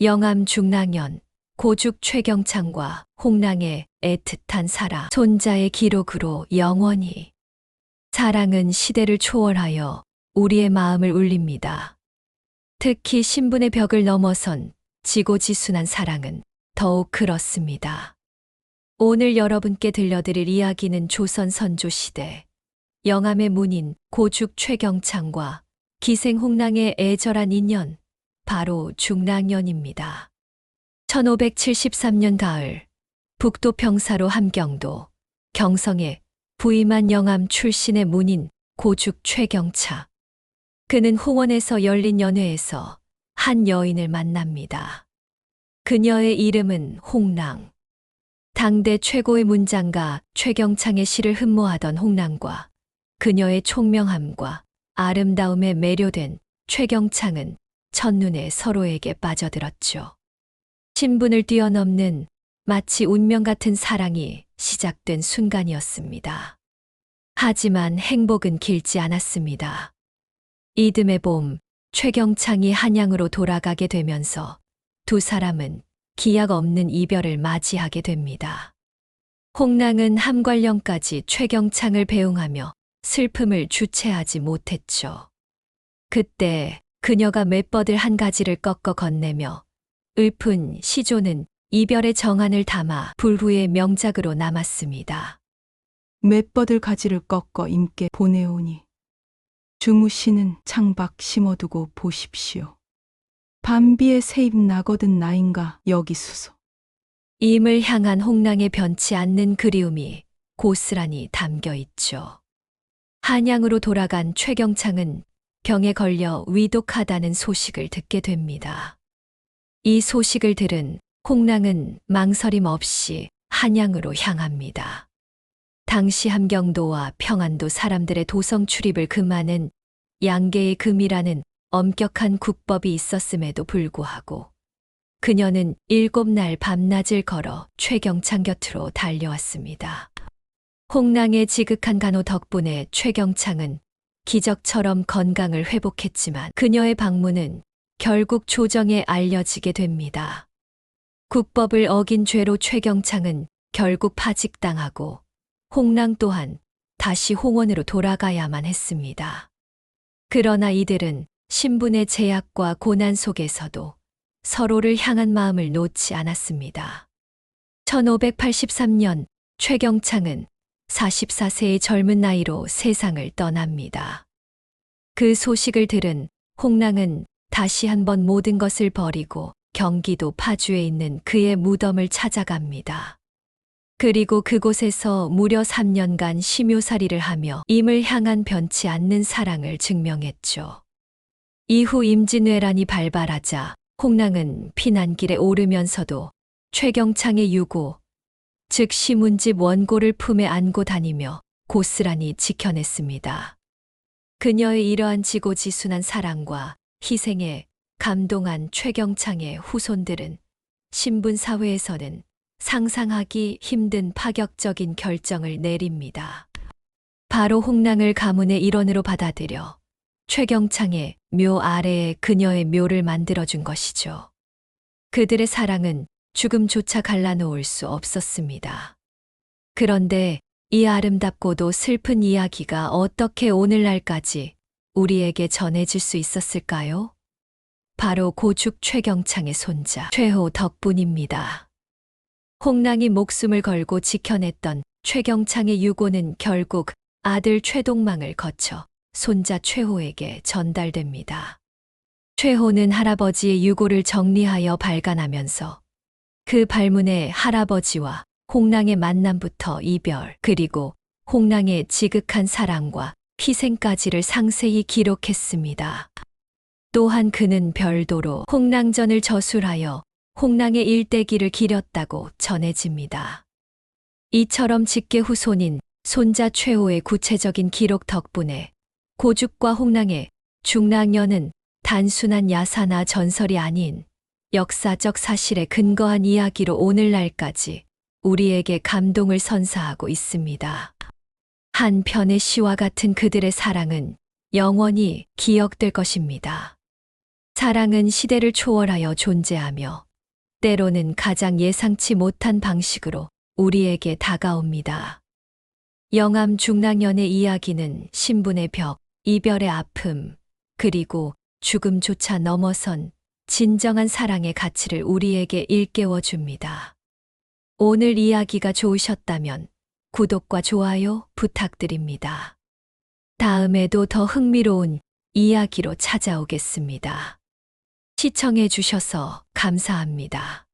영암 중랑연, 고죽 최경창과 홍랑의 애틋한 사랑, 손자의 기록으로 영원히. 사랑은 시대를 초월하여 우리의 마음을 울립니다. 특히 신분의 벽을 넘어선 지고지순한 사랑은 더욱 그렇습니다. 오늘 여러분께 들려드릴 이야기는 조선 선조 시대 영암의 문인 고죽 최경창과 기생 홍랑의 애절한 인연 바로 중랑연입니다. 1573년 가을 북도 평사로 함경도 경성에 부임한 영암 출신의 문인 고죽 최경차. 그는 홍원에서 열린 연회에서 한 여인을 만납니다. 그녀의 이름은 홍랑. 당대 최고의 문장가 최경창의 시를 흠모하던 홍랑과 그녀의 총명함과 아름다움에 매료된 최경창은 첫눈에 서로에게 빠져들었죠. 신분을 뛰어넘는 마치 운명 같은 사랑이 시작된 순간이었습니다. 하지만 행복은 길지 않았습니다. 이듬해 봄, 최경창이 한양으로 돌아가게 되면서 두 사람은 기약 없는 이별을 맞이하게 됩니다. 홍랑은 함관령까지 최경창을 배웅하며 슬픔을 주체하지 못했죠. 그때 그녀가 맷버들 한 가지를 꺾어 건네며 읊은 시조는 이별의 정한을 담아 불후의 명작으로 남았습니다. 맷버들 가지를 꺾어 임께 보내오니 주무시는 창밖 심어두고 보십시오. 밤비에 새입 나거든 나인가 여기 수소. 임을 향한 홍랑의 변치 않는 그리움이 고스란히 담겨 있죠. 한양으로 돌아간 최경창은 병에 걸려 위독하다는 소식을 듣게 됩니다. 이 소식을 들은 홍랑은 망설임 없이 한양으로 향합니다. 당시 함경도와 평안도 사람들의 도성 출입을 금하는 양계의 금이라는 엄격한 국법이 있었음에도 불구하고 그녀는 일곱 날 밤낮을 걸어 최경창 곁으로 달려왔습니다. 홍랑의 지극한 간호 덕분에 최경창은 기적처럼 건강을 회복했지만 그녀의 방문은 결국 조정에 알려지게 됩니다. 국법을 어긴 죄로 최경창은 결국 파직당하고 홍랑 또한 다시 홍원으로 돌아가야만 했습니다. 그러나 이들은 신분의 제약과 고난 속에서도 서로를 향한 마음을 놓지 않았습니다. 1583년 최경창은 44세의 젊은 나이로 세상을 떠납니다. 그 소식을 들은 홍랑은 다시 한번 모든 것을 버리고 경기도 파주에 있는 그의 무덤을 찾아갑니다. 그리고 그곳에서 무려 3년간 심요살이를 하며 임을 향한 변치 않는 사랑을 증명했죠. 이후 임진왜란이 발발하자 홍랑은 피난길에 오르면서도 최경창의 유고, 즉 시문집 원고를 품에 안고 다니며 고스란히 지켜냈습니다. 그녀의 이러한 지고지순한 사랑과 희생에 감동한 최경창의 후손들은 신분 사회에서는 상상하기 힘든 파격적인 결정을 내립니다. 바로 홍랑을 가문의 일원으로 받아들여 최경창의 묘 아래에 그녀의 묘를 만들어준 것이죠. 그들의 사랑은 죽음조차 갈라놓을 수 없었습니다. 그런데 이 아름답고도 슬픈 이야기가 어떻게 오늘날까지 우리에게 전해질 수 있었을까요? 바로 고죽 최경창의 손자 최호 덕분입니다. 홍랑이 목숨을 걸고 지켜냈던 최경창의 유고는 결국 아들 최동망을 거쳐 손자 최호에게 전달됩니다. 최호는 할아버지의 유고를 정리하여 발간하면서 그 발문에 할아버지와 홍랑의 만남부터 이별, 그리고 홍랑의 지극한 사랑과 희생까지를 상세히 기록했습니다. 또한 그는 별도로 홍랑전을 저술하여 홍랑의 일대기를 기렸다고 전해집니다. 이처럼 직계 후손인 손자 최호의 구체적인 기록 덕분에 고죽과 홍랑의 중랑연은 단순한 야사나 전설이 아닌 역사적 사실에 근거한 이야기로 오늘날까지 우리에게 감동을 선사하고 있습니다. 한 편의 시와 같은 그들의 사랑은 영원히 기억될 것입니다. 사랑은 시대를 초월하여 존재하며 때로는 가장 예상치 못한 방식으로 우리에게 다가옵니다. 영암 중랑연의 이야기는 신분의 벽, 이별의 아픔, 그리고 죽음조차 넘어선 진정한 사랑의 가치를 우리에게 일깨워 줍니다. 오늘 이야기가 좋으셨다면 구독과 좋아요 부탁드립니다. 다음에도 더 흥미로운 이야기로 찾아오겠습니다. 시청해 주셔서 감사합니다.